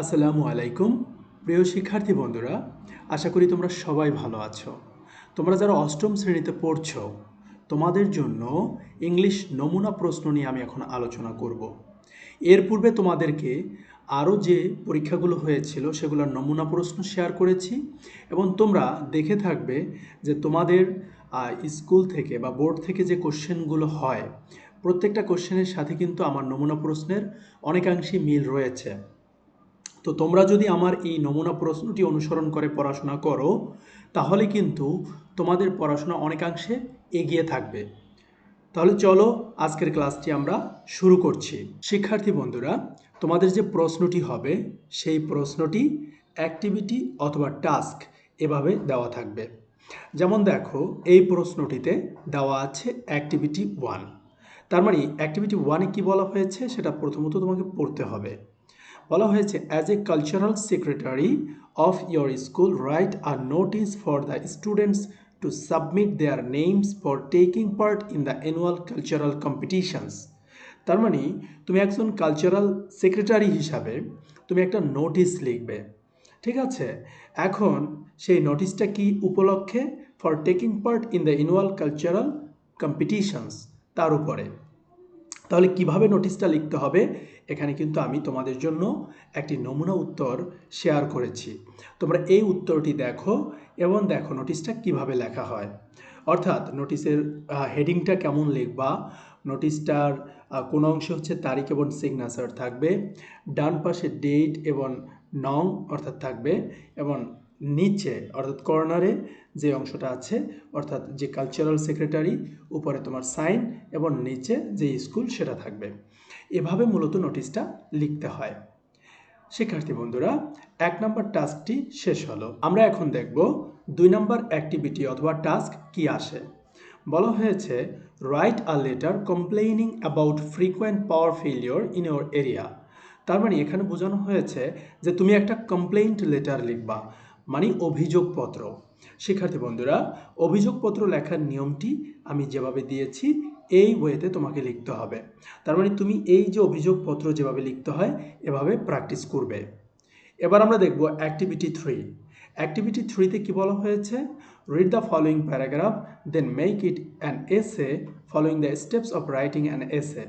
আসসালামু আলাইকুম। প্রিয় শিক্ষার্থী বন্ধুরা, আশা করি তোমরা সবাই ভালো আছো। তোমরা যারা অষ্টম শ্রেণীতে পড়ছো, তোমাদের জন্য ইংলিশ নমুনা প্রশ্ন নিয়ে আমি এখন আলোচনা করব। এর পূর্বে তোমাদেরকে আরও যে পরীক্ষাগুলো হয়েছিল, সেগুলোর নমুনা প্রশ্ন শেয়ার করেছি এবং তোমরা দেখে থাকবে যে তোমাদের স্কুল থেকে বা বোর্ড থেকে যে কোশ্চেনগুলো হয়, প্রত্যেকটা কোশ্চেনের সাথে কিন্তু আমার নমুনা প্রশ্নের অনেকাংশেই মিল রয়েছে। তো তোমরা যদি আমার এই নমুনা প্রশ্নটি অনুসরণ করে পড়াশোনা করো, তাহলে কিন্তু তোমাদের পড়াশোনা অনেকাংশে এগিয়ে থাকবে। তাহলে চলো আজকের ক্লাসটি আমরা শুরু করছি। শিক্ষার্থী বন্ধুরা, তোমাদের যে প্রশ্নটি হবে, সেই প্রশ্নটি অ্যাক্টিভিটি অথবা টাস্ক এভাবে দেওয়া থাকবে। যেমন দেখো, এই প্রশ্নটিতে দেওয়া আছে অ্যাক্টিভিটি ওয়ান তার মানে অ্যাক্টিভিটি ওয়ানে কী বলা হয়েছে, সেটা প্রথমত তোমাকে পড়তে হবে। বলা হয়েছে as a cultural secretary of your school write a notice for the students to submit their names for taking part in the annual cultural competitions তার মানে তুমি একজন কালচারাল সেক্রেটারি হিসাবে তুমি একটা নোটিশ লিখবে। ঠিক আছে? এখন সেই নোটিশটা কি উপলক্ষে? For taking part in the annual cultural competitions তার উপরে। তাহলে কীভাবে নোটিশটা লিখতে হবে? এখানে কিন্তু আমি তোমাদের জন্য একটি নমুনা উত্তর শেয়ার করেছি। তোমরা এই উত্তরটি দেখো এবং দেখো নোটিশটা কীভাবে লেখা হয়। অর্থাৎ নোটিশের হেডিংটা কেমন লিখবা? নোটিশটার কোন অংশে হচ্ছে তারিখ এবং সিগনেচার থাকবে। ডান পাশে ডেট এবং নং অর্থাৎ থাকবে এবং নিচে, অর্থাৎ কর্নারে যে অংশটা আছে, অর্থাৎ যে কালচারাল সেক্রেটারি উপরে তোমার সাইন এবং নিচে যে স্কুল সেটা থাকবে। এভাবে মূলত নোটিশটা লিখতে হয়। শিক্ষার্থী বন্ধুরা, এক নম্বর টাস্কটি শেষ হলো। আমরা এখন দেখব দুই নম্বর অ্যাক্টিভিটি অথবা টাস্ক কি আসে। বলা হয়েছে write a letter complaining about frequent power failure in your area তার মানে এখানে বোঝানো হয়েছে যে তুমি একটা কমপ্লেইন্ট লেটার লিখবা। মানে অভিযোগপত্র। শিক্ষার্থী বন্ধুরা, অভিযোগপত্র লেখার নিয়মটি আমি যেভাবে দিয়েছি, এই ওয়েতে তোমাকে লিখতে হবে। তার মানে তুমি এই যে অভিযোগপত্র যেভাবে লিখতে হয়, এভাবে প্র্যাকটিস করবে। এবার আমরা দেখব অ্যাক্টিভিটি থ্রি অ্যাক্টিভিটি থ্রিতে কি বলা হয়েছে? Read the following paragraph then make it an essay following the steps of writing an essay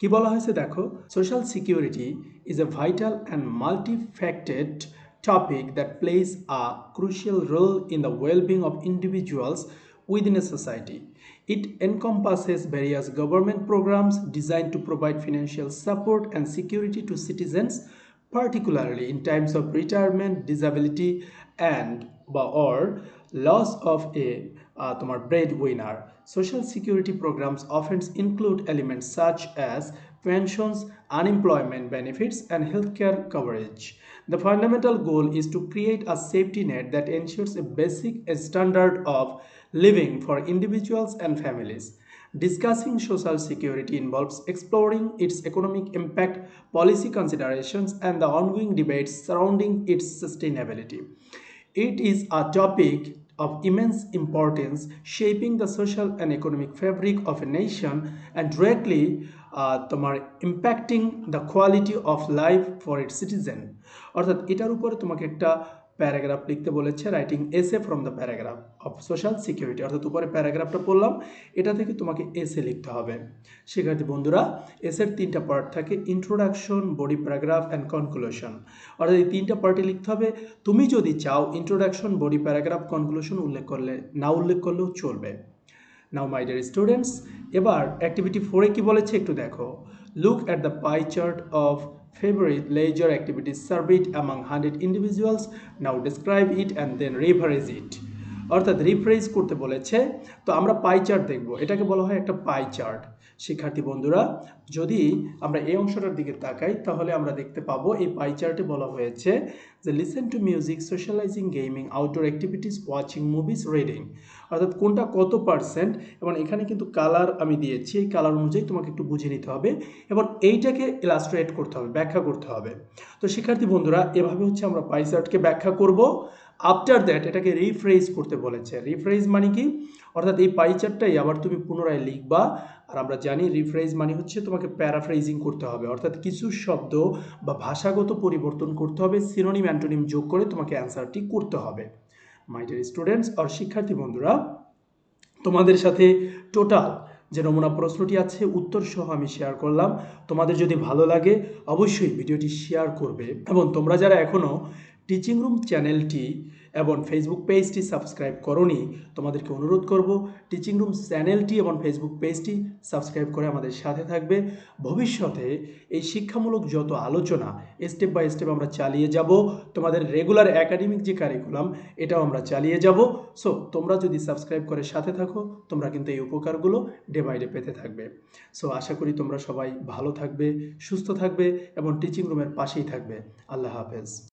কি বলা হয়েছে দেখো? Social security is a vital and multifaceted topic that plays a crucial role in the well-being of individuals within a society. It encompasses various government programs designed to provide financial support and security to citizens, particularly in times of retirement, disability, and or loss of a uh, তোমার breadwinner. Social security programs often include elements such as pensions, unemployment benefits, and healthcare coverage. The fundamental goal is to create a safety net that ensures a basic standard of living for individuals and families. Discussing social security involves exploring its economic impact, policy considerations, and the ongoing debates surrounding its sustainability. It is a topic of immense importance, shaping the social and economic fabric of a nation and directly uh, তোমার impacting the quality of life for its citizen অর্থাৎ এটার উপরে তোমাকে একটা paragraph লিখতে বলেছে writing essay from the paragraph of social security অর্থাৎ উপরে প্যারাগ্রাফটা পড়লাম, এটা থেকে তোমাকে এসে লিখতে হবে। শিক্ষার্থী বন্ধুরা এসের তিনটা পার্ট থাকে introduction body paragraph and conclusion অর্থাৎ এই তিনটা পার্টে লিখতে হবে, তুমি যদি চাও ইন্ট্রোডাকশন বডি প্যারাগ্রাফ কনক্লুশন উল্লেখ করলে, না উল্লেখ করলেও চলবে। নাও মাই ডিয়ার স্টুডেন্টস এবার অ্যাক্টিভিটি ফোরে কি বলেছে একটু দেখো। Look at the pie chart of favorite leisure activity surveyed among 100 individuals now describe it and then rephrase it অর্থাৎ রিফ্রেজ করতে বলেছে তো আমরা পাই চার্ট দেখব এটাকে বলা হয় একটা পাই চার্ট শিক্ষার্থী বন্ধুরা, যদি আমরা এই অংশটার দিকে তাকাই, তাহলে আমরা দেখতে পাবো এই পাই বলা হয়েছে যে listen to music socialising gaming outdoor activities watching movies reading অর্থাৎ কোনটা কত পার্সেন্ট এবং এখানে কিন্তু কালার আমি দিয়েছি, এই কালার অনুযায়ী তোমাকে একটু বুঝে নিতে হবে। এবং এইটাকে ইলাস্ট্রেট করতে হবে, ব্যাখ্যা করতে হবে। তো শিক্ষার্থী বন্ধুরা, এভাবে হচ্ছে আমরা পাই চার্টকে ব্যাখ্যা করব। আফটার দ্যাট এটাকে রিফ্রেজ করতে বলেছে। রিফ্রেজ মানে কি? অর্থাৎ এই পাইচারটাই আবার তুমি পুনরায় লিখবা, আর আমরা জানি রিফ্রেজ মানে হচ্ছে তোমাকে প্যারাফ্রেজিং করতে হবে। অর্থাৎ কিছু শব্দ বা ভাষাগত পরিবর্তন করতে হবে সিনোনিম অ্যান্টোনিম যোগ করে তোমাকে অ্যান্সারটি করতে হবে। মাই ডিয়ার স্টুডেন্টস আর শিক্ষার্থী বন্ধুরা, তোমাদের সাথে টোটাল যে নমুনা প্রশ্নটি আছে, উত্তর সহ আমি শেয়ার করলাম। তোমাদের যদি ভালো লাগে, অবশ্যই ভিডিওটি শেয়ার করবে। এবং তোমরা যারা এখনও টিচিং রুম চ্যানেলটি এবং ফেসবুক পেজটি সাবস্ক্রাইব করনি, তোমাদেরকে অনুরোধ করব টিচিং রুম চ্যানেলটি এবং ফেসবুক পেজটি সাবস্ক্রাইব করে আমাদের সাথে থাকবে। ভবিষ্যতে এই শিক্ষামূলক যত আলোচনা স্টেপ বাই স্টেপ আমরা চালিয়ে যাব। তোমাদের রেগুলার একাডেমিক যে কারিকুলাম এটাও আমরা চালিয়ে যাব। সো তোমরা যদি সাবস্ক্রাইব করে সাথে থাকো, তোমরা কিন্তু এই উপকারগুলো ডে বাই ডে পেতে থাকবে। সো আশা করি তোমরা সবাই ভালো থাকবে, সুস্থ থাকবে এবং টিচিং রুমের পাশেই থাকবে। আল্লাহ হাফেজ।